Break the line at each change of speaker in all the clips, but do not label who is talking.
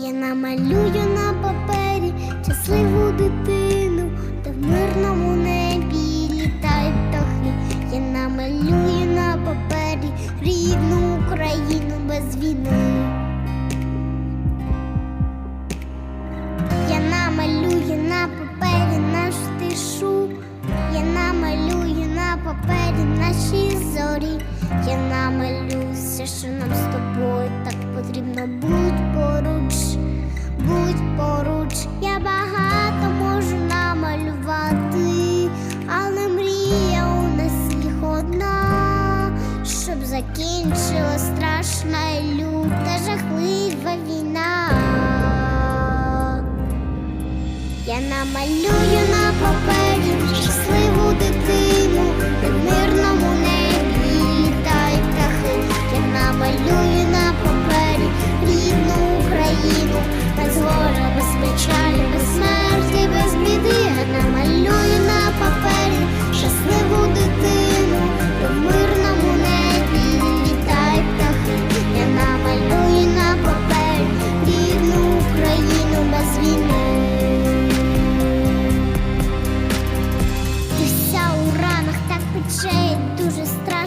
Я намалюю на папері щасливу дитину, та в мирному небі літають птахи. Я намалюю на папері рідну Україну без війни. Я намалюю на папері нашу тишу, я намалюю на папері наші зорі. Я намалюю все, що нам з тобою так потрібно. Будь щоб закінчилась страшна люта жахлива війна. Я намалюю на папері щасливу дитину, в мирному небі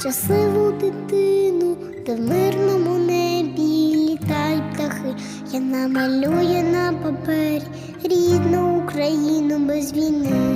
Щасливу дитину, де в мирному небі літають птахи. Я намалюю на папері рідну Україну без війни.